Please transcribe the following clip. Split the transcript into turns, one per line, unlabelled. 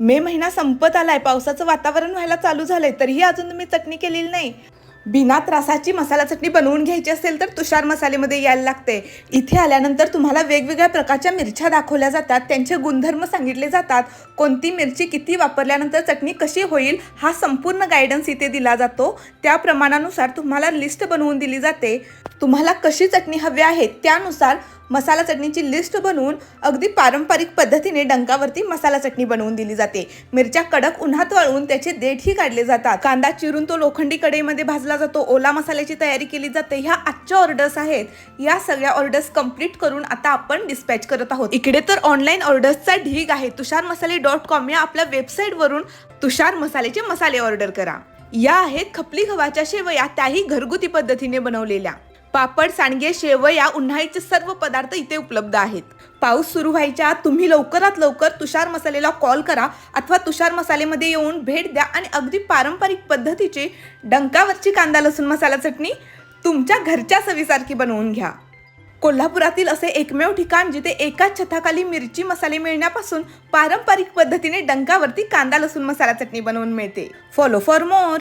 मे महिना संपत आलाय पावसाचं वातावरण व्हायला चालू झालंय तरीही अजून तुम्ही चटणी केलेली नाही. बिना त्रासाची मसाला चटणी बनवून घ्यायची असेल तर तुषार मसालेमध्ये यायला लागते इथे आल्यानंतर तुम्हाला वेगवेगळ्या प्रकारच्या मिरच्या दाखवल्या जातात त्यांचे गुणधर्म सांगितले जातात. कोणती मिरची किती वापरल्यानंतर चटणी कशी होईल हा संपूर्ण गायडन्स इथे दिला जातो. त्या प्रमाणानुसार तुम्हाला लिस्ट बनवून दिली जाते. तुम्हाला कशी चटणी हवी आहे त्यानुसार मसाला चटणीची लिस्ट बनवून अगदी पारंपरिक पद्धतीने डंकावरती मसाला चटणी बनवून दिली जाते. मिरच्या कडक उन्हात वाळवून त्याचे देठही काढले जातात. कांदा चिरून तो लोखंडी कढईमध्ये भाजला जातो. ओला मसाल्याची तयारी केली जाते. ह्या आजच्या ऑर्डर्स आहेत. या सगळ्या ऑर्डर्स कंप्लीट करून आता आपण डिस्पॅच करत आहोत. इकडे तर ऑनलाईन ऑर्डर्सचा ढीग आहे. तुषार मसाले डॉट कॉम या आपल्या वेबसाईटवरून तुषार मसाल्याचे मसाले ऑर्डर करा. या आहेत खपली गव्हाच्या शेवया. त्याही घरगुती पद्धतीने बनवलेल्या. पापड सांडगे शेवया उन्हाळीचे सर्व पदार्थ इथे उपलब्ध आहेत. पाऊस सुरू व्हायच्या तुम्ही लवकरात लवकर तुषार मसालेला कॉल करा अथवा तुषार मसालेमध्ये येऊन भेट द्या आणि अगदी पारंपरिक पद्धतीची डंकावरची कांदा लसूण मसाला चटणी तुमच्या घरच्या चवीसारखी बनवून घ्या. कोल्हापुरातील असे एकमेव ठिकाण जिथे एकाच छताखाली मिरची मसाले मिळण्यापासून पारंपरिक पद्धतीने डंकावरती कांदा लसूण मसाला चटणी बनवून मिळते. Follow for more